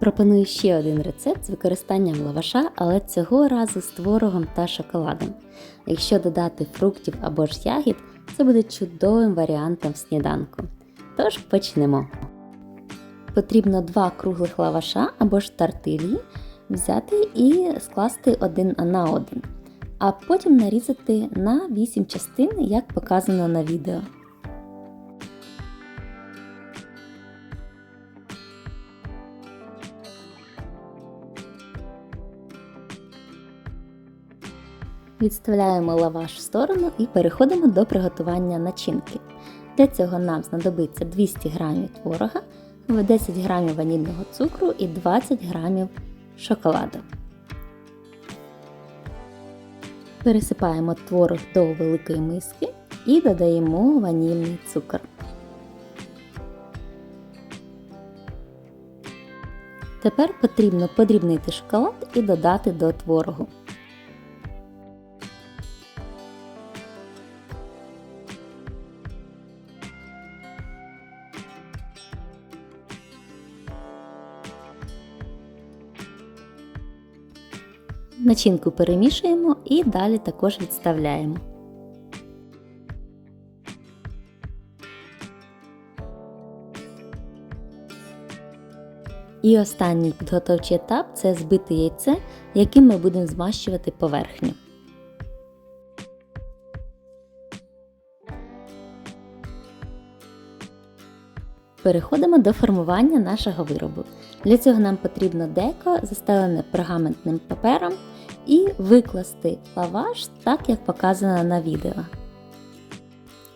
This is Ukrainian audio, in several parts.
Пропоную ще один рецепт з використанням лаваша, але цього разу з творогом та шоколадом. Якщо додати фруктів або ж ягід, це буде чудовим варіантом сніданку. Тож почнемо. Потрібно два круглих лаваша або ж тартилі взяти і скласти один на один, а потім нарізати на 8 частин, як показано на відео. Відставляємо лаваш в сторону і переходимо до приготування начинки. Для цього нам знадобиться 200 г творога, 10 г ванільного цукру і 20 г шоколаду. Пересипаємо творог до великої миски і додаємо ванільний цукор. Тепер потрібно подрібнити шоколад і додати до творогу. Начинку перемішуємо і далі також відставляємо. І останній підготовчий етап це збити яйце, яким ми будемо змащувати поверхню. Переходимо до формування нашого виробу. Для цього нам потрібно деко, застелене пергаментним папером, і викласти лаваш так, як показано на відео.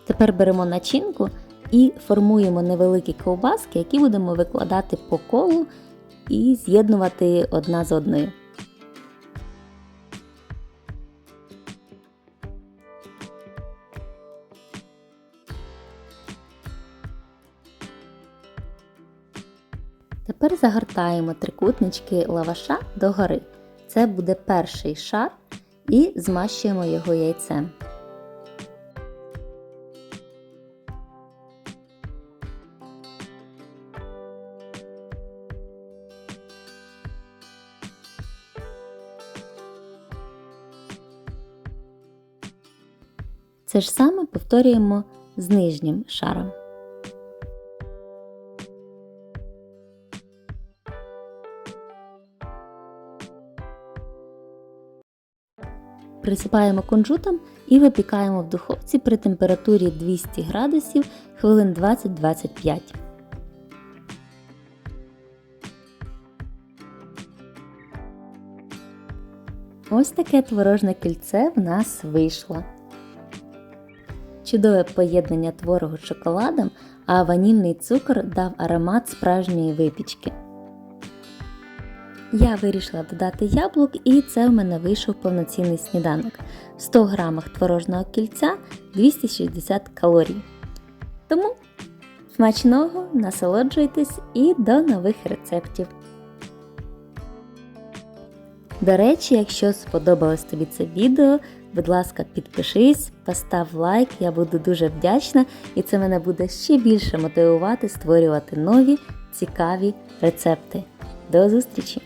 Тепер беремо начинку і формуємо невеликі ковбаски, які будемо викладати по колу і з'єднувати одна з одною. Тепер загортаємо трикутнички лаваша догори. Це буде перший шар і змащуємо його яйцем. Це ж саме повторюємо з нижнім шаром. Присипаємо кунжутом і випікаємо в духовці при температурі 200 градусів хвилин 20-25. Ось таке творожне кільце в нас вийшло. Чудове поєднання творогу з шоколадом, а ванільний цукор дав аромат справжньої випічки. Я вирішила додати яблук, і це в мене вийшов повноцінний сніданок. В 100 грамах творожного кільця 260 калорій. Тому смачного, насолоджуйтесь і до нових рецептів. До речі, якщо сподобалось тобі це відео, будь ласка, підпишись, постав лайк, я буду дуже вдячна, і це мене буде ще більше мотивувати створювати нові цікаві рецепти. До зустрічі!